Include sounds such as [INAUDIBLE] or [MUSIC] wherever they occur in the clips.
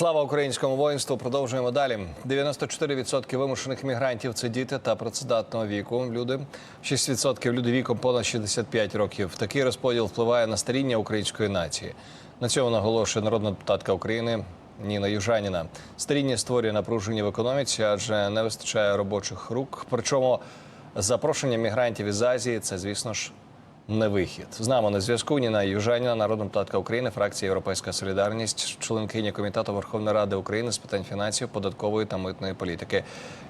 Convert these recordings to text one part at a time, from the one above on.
Слава українському воїнству. Продовжуємо далі. 94% вимушених мігрантів це діти та працедатного віку. Люди 6% люди віком понад 65 років. Такий розподіл впливає на старіння української нації. На цьому наголошує народна депутатка України Ніна Южаніна. Старіння створює напруження в економіці, адже не вистачає робочих рук. Причому запрошення мігрантів із Азії це, звісно ж, не вихід. З нами на зв'язку Ніна Южаніна, народна депутатка України, фракція Європейська Солідарність, членкиня комітету Верховної Ради України з питань фінансів, податкової та митної політики.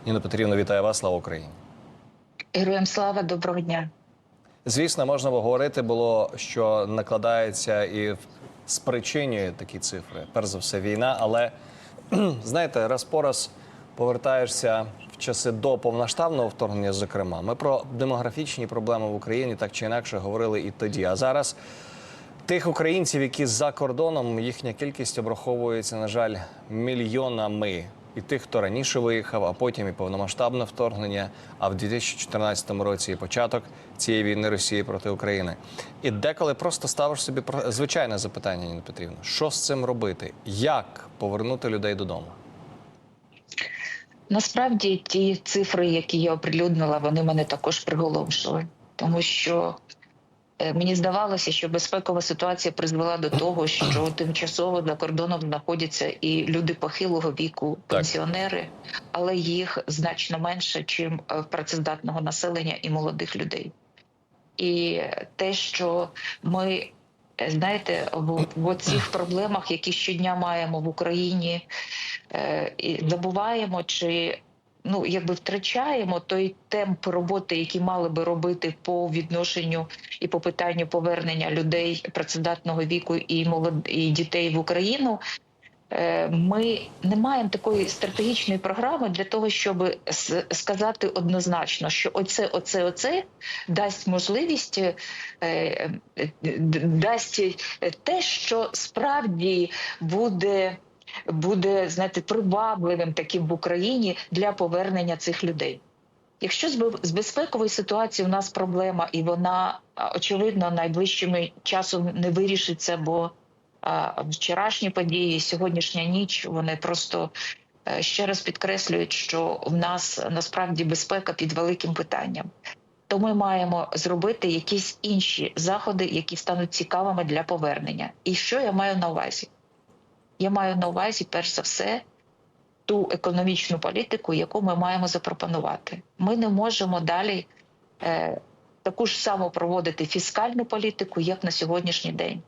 Ніна Петрівна, вітаю вас. Слава Україні. Героям слава, доброго дня. Звісно, можна говорити було, що накладається і спричинює такі цифри. Перш за все, війна. Але [CLEARS THROAT] знаєте, раз по раз повертаєшся часи до повноштабного вторгнення. Зокрема, ми про демографічні проблеми в Україні так чи інакше говорили і тоді. А зараз тих українців, які за кордоном, їхня кількість обраховується, на жаль, мільйонами. І тих, хто раніше виїхав, а потім і повномасштабне вторгнення. А в 2014 році і початок цієї війни Росії проти України. І деколи просто ставиш собі звичайне запитання, Ніна Петрівна, що з цим робити? Як повернути людей додому? Насправді ті цифри, які я оприлюднила, вони мене також приголомшили, тому що е, мені здавалося, що безпекова ситуація призвела до того, що тимчасово за кордоном знаходяться і люди похилого віку, пенсіонери, але їх значно менше, чим е, працездатного населення і молодих людей. І те, що ми знаєте, в, в цих [CLEARS THROAT] проблемах, які щодня маємо в Україні, е, і забуваємо чи ну якби втрачаємо той темп роботи, який мали би робити по відношенню і по питанню повернення людей працедатного віку і молод... і дітей в Україну. Е, Ми не маємо такої стратегічної програми для того, щоб сказати однозначно, що оце, оце, оце дасть можливість, е, дасть те, що справді буде буде знаєте, привабливим таким в Україні для повернення цих людей. Якщо з бе- з безпековою ситуацією у нас проблема, і вона очевидно найближчим часом не вирішиться, бо вчорашні події, сьогоднішня ніч, вони просто е, ще раз підкреслюють, що в нас насправді безпека під великим питанням. То ми маємо зробити якісь інші заходи, які стануть цікавими для повернення. І що я маю на увазі? Я маю на увазі, перш за все, ту економічну політику, яку ми маємо запропонувати. Ми не можемо далі е, таку ж саму проводити фіскальну політику, як на сьогоднішній день.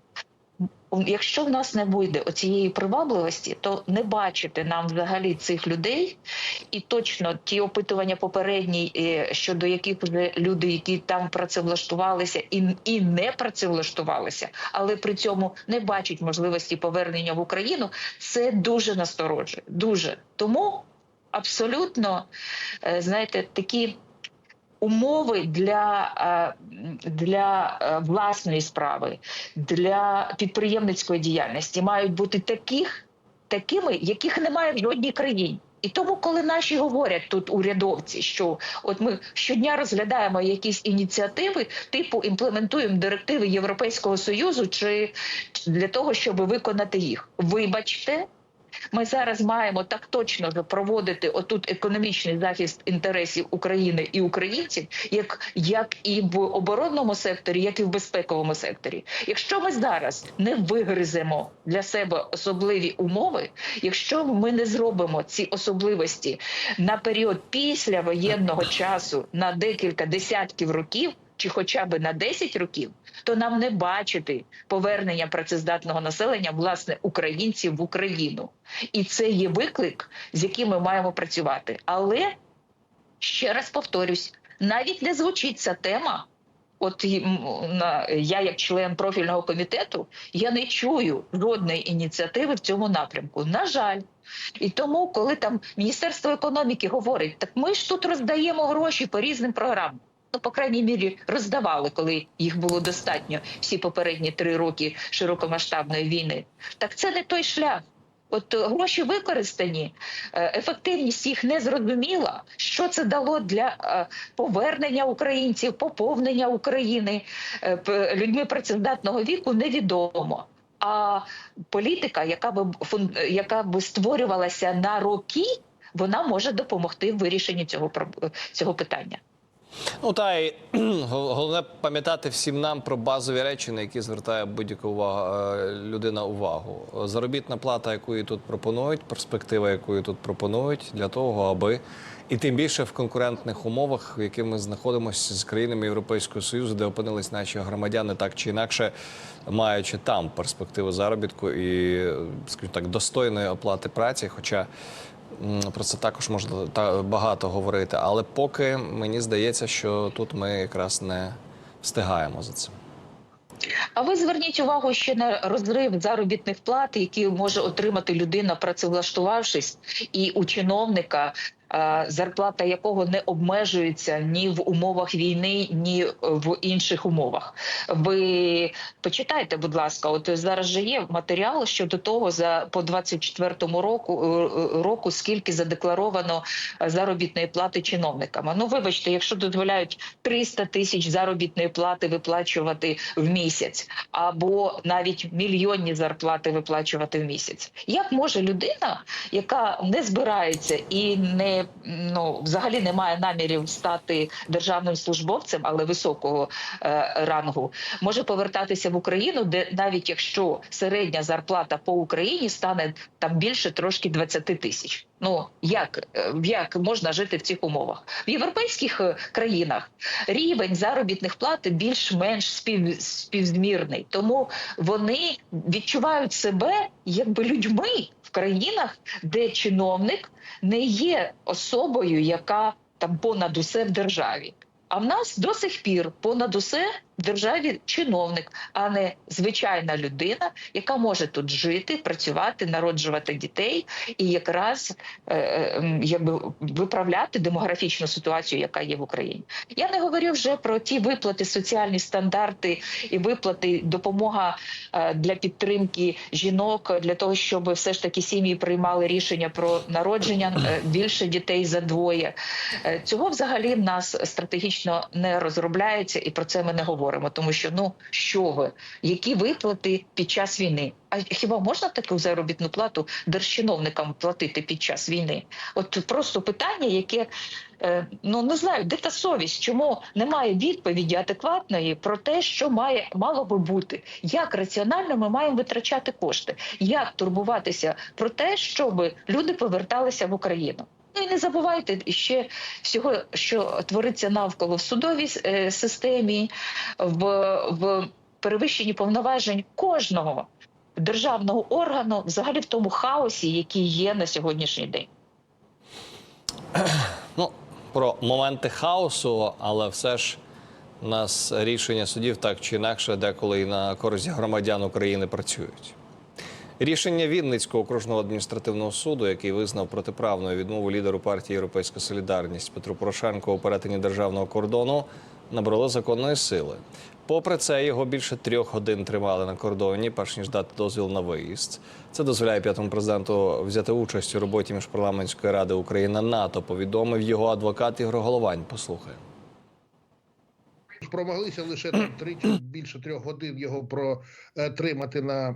Якщо в нас не буде оцієї привабливості, то не бачити нам взагалі цих людей, і точно ті опитування попередні, е, щодо яких вже люди, які там працевлаштувалися і, і не працевлаштувалися, але при цьому не бачать можливості повернення в Україну, це дуже насторожує. Дуже тому абсолютно е, знаєте, такі. Умови для, е, для е, власної справи, для підприємницької діяльності мають бути таких, такими, яких немає в жодній країні. І тому, коли наші говорять тут урядовці, що от ми щодня розглядаємо якісь ініціативи, типу імплементуємо директиви Європейського союзу, чи для того, щоб виконати їх, вибачте. Ми зараз маємо так точно же проводити отут економічний захист інтересів України і українців, як, як і в оборонному секторі, як і в безпековому секторі. Якщо ми зараз не вигриземо для себе особливі умови, якщо ми не зробимо ці особливості на період після воєнного часу на декілька десятків років. Чи хоча б на 10 років, то нам не бачити повернення працездатного населення власне українців в Україну, і це є виклик, з яким ми маємо працювати. Але ще раз повторюсь, навіть не звучить ця тема. От я, як член профільного комітету, я не чую жодної ініціативи в цьому напрямку. На жаль, і тому, коли там Міністерство економіки говорить, так ми ж тут роздаємо гроші по різним програмам. Ну, по крайній мірі, роздавали, коли їх було достатньо всі попередні три роки широкомасштабної війни. Так це не той шлях. От е, гроші використані, е, ефективність їх не зрозуміла. Що це дало для е, повернення українців, поповнення України людьми працездатного віку, невідомо. А політика, яка би яка би створювалася на роки, вона може допомогти в вирішенні цього цього питання. Ну та й головне пам'ятати всім нам про базові речі, на які звертає будь-яка увага е, людина увагу. Заробітна плата, яку тут пропонують, перспектива, яку тут пропонують, для того, аби і тим більше в конкурентних умовах, в яких ми знаходимося з країнами Європейського Союзу, де опинились наші громадяни, так чи інакше, маючи там перспективу заробітку і, скажімо так, достойної оплати праці. Хоча Про це також можна та багато говорити, але поки мені здається, що тут ми якраз не встигаємо за цим. А ви зверніть увагу ще на розрив заробітних плат, які може отримати людина, працевлаштувавшись, і у чиновника. Е, Зарплата якого не обмежується ні в умовах війни, ні в інших умовах. Ви почитайте, будь ласка, от зараз же є матеріал щодо того за по 24-му року е, року, скільки задекларовано е, заробітної плати чиновниками. Ну вибачте, якщо дозволяють 300 тисяч заробітної плати виплачувати в місяць, або навіть мільйонні зарплати виплачувати в місяць. Як може людина, яка не збирається і не ну взагалі не має намірів стати державним службовцем, але високого е, рангу, може повертатися в Україну, де навіть якщо середня зарплата по Україні стане там більше трошки 20 тисяч. Ну як, е, як можна жити в цих умовах в європейських е, країнах? Рівень заробітних плат більш-менш спів, співзмірний, тому вони відчувають себе якби людьми країнах, де чиновник не є особою, яка там понад усе в державі. А в нас до сих пір понад усе державі чиновник, а не звичайна людина, яка може тут жити, працювати, народжувати дітей і якраз е, е, якби виправляти демографічну ситуацію, яка є в Україні. Я не говорю вже про ті виплати, соціальні стандарти і виплати, допомога е, для підтримки жінок для того, щоб все ж таки сім'ї приймали рішення про народження більше дітей за двоє. Цього взагалі в нас стратегічно не розробляється, і про це ми не говоримо. Тому що ну що ви, які виплати під час війни? А хіба можна таку заробітну плату держчиновникам платити під час війни? От просто питання, яке е, ну не знаю, де та совість, чому немає відповіді адекватної про те, що має мало би бути, як раціонально ми маємо витрачати кошти, як турбуватися про те, щоб люди поверталися в Україну. Ну і не забувайте ще всього, що твориться навколо в судовій е, системі, в, в перевищенні повноважень кожного державного органу, взагалі в тому хаосі, який є на сьогоднішній день. [CLEARS THROAT] Ну, про моменти хаосу, але все ж нас рішення судів так чи інакше деколи і на користь громадян України працюють. Рішення Вінницького окружного адміністративного суду, який визнав протиправною відмову лідеру партії Європейська Солідарність Петру Порошенко у перетині державного кордону, набрало законної сили. Попри це, його більше трьох годин тримали на кордоні, перш ніж дати дозвіл на виїзд. Це дозволяє п'ятому президенту взяти участь у роботі міжпарламентської ради Україна НАТО. Повідомив його адвокат Ігор Головань. Послухай. спромоглися лише там три більше трьох годин його протримати на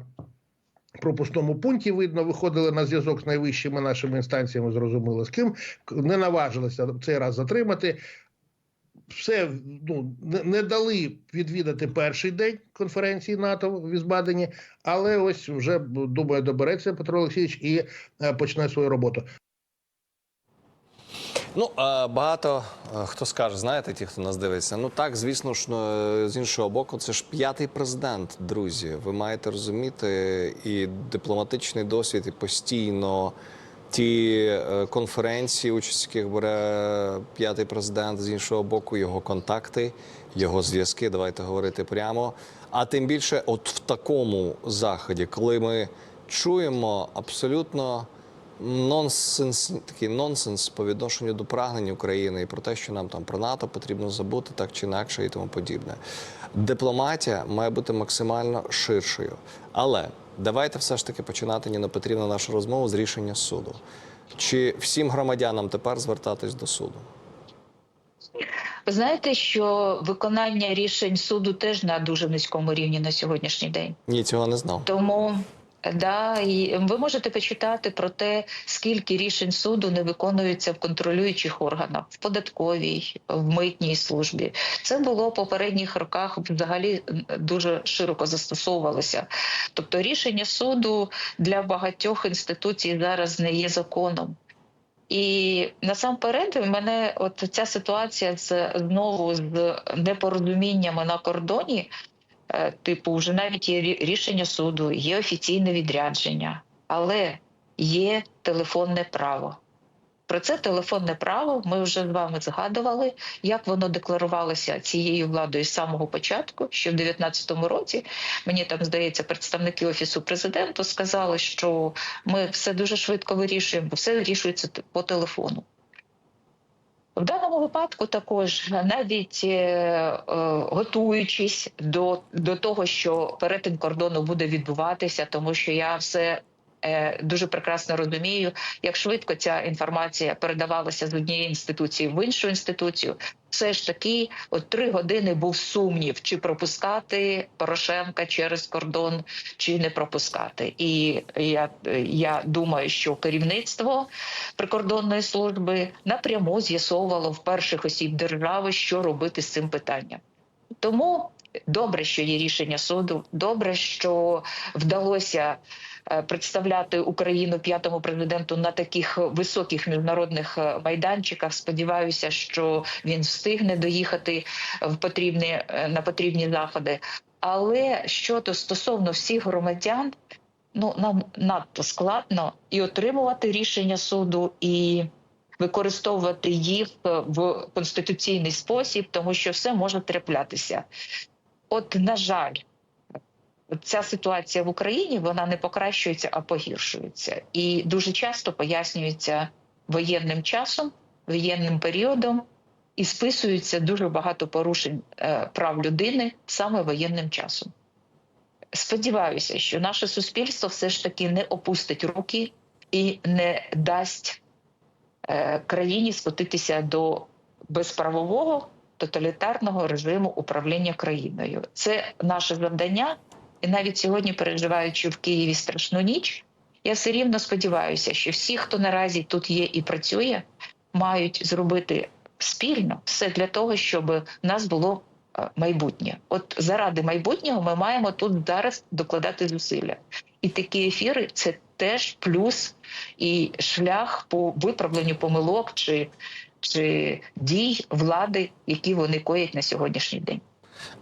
пропускному пункті. Видно, виходили на зв'язок з найвищими нашими інстанціями, зрозуміло з ким не наважилися цей раз затримати. Все ну не, дали відвідати перший день конференції НАТО в Візбадені, але ось вже думаю, добереться Петро Олексійович і е, почне свою роботу. Ну багато е, хто скаже, знаєте, ті, хто нас дивиться. Ну так, звісно ж, е, з іншого боку, це ж п'ятий президент, друзі. Ви маєте розуміти і дипломатичний досвід, і постійно ті е, конференції, участь яких бере п'ятий президент, з іншого боку, його контакти, його зв'язки. Давайте говорити прямо. А тим більше, от в такому заході, коли ми чуємо абсолютно нонсенс, такий нонсенс по відношенню до прагнень України і про те, що нам там про НАТО потрібно забути так чи інакше і тому подібне. Дипломатія має бути максимально ширшою. Але давайте все ж таки починати, Ніна Петрівна, нашу розмову з рішення суду. Чи всім громадянам тепер звертатись до суду? Ви знаєте, що виконання рішень суду теж на дуже низькому рівні на сьогоднішній день. Ні, цього не знав. Тому да, і ви можете почитати про те, скільки рішень суду не виконуються в контролюючих органах, в податковій, в митній службі. Це було в попередніх роках взагалі дуже широко застосовувалося. Тобто рішення суду для багатьох інституцій зараз не є законом. І насамперед в мене от ця ситуація з знову з непорозуміннями на кордоні. Е, Типу, вже навіть є рішення суду, є офіційне відрядження, але є телефонне право. Про це телефонне право ми вже з вами згадували, як воно декларувалося цією владою з самого початку, що в 2019 році мені там здається, представники офісу президента сказали, що ми все дуже швидко вирішуємо, бо все вирішується по телефону. В даному випадку також навіть е, е, готуючись до, до того, що перетин кордону буде відбуватися, тому що я все дуже прекрасно розумію, як швидко ця інформація передавалася з однієї інституції в іншу інституцію. Все ж таки, от три години був сумнів, чи пропускати Порошенка через кордон, чи не пропускати. І я, я думаю, що керівництво прикордонної служби напряму з'ясовувало в перших осіб держави, що робити з цим питанням. Тому добре, що є рішення суду, добре, що вдалося е, представляти Україну п'ятому президенту на таких високих міжнародних е, майданчиках. Сподіваюся, що він встигне доїхати в потрібні е, на потрібні заходи. Але щодо стосовно всіх громадян, ну нам надто складно і отримувати рішення суду, і використовувати їх е, в конституційний спосіб, тому що все може траплятися. От, на жаль, ця ситуація в Україні вона не покращується, а погіршується, і дуже часто пояснюється воєнним часом, воєнним періодом, і списується дуже багато порушень е, прав людини саме воєнним часом. Сподіваюся, що наше суспільство все ж таки не опустить руки і не дасть е, країні скотитися до безправового тоталітарного режиму управління країною. Це наше завдання. І навіть сьогодні, переживаючи в Києві страшну ніч, я все рівно сподіваюся, що всі, хто наразі тут є і працює, мають зробити спільно все для того, щоб в нас було е, майбутнє. От заради майбутнього ми маємо тут зараз докладати зусилля. І такі ефіри це теж плюс і шлях по виправленню помилок чи, чи дій влади, які вони коять на сьогоднішній день.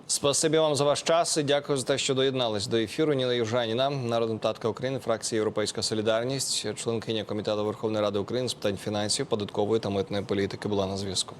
Спасибі вам за ваш час і дякую за те, що доєднались до ефіру. Ніна Южаніна, народна татка України, фракція Європейська Солідарність, членкиня комітету Верховної Ради України з питань фінансів, податкової та митної політики, була на зв'язку.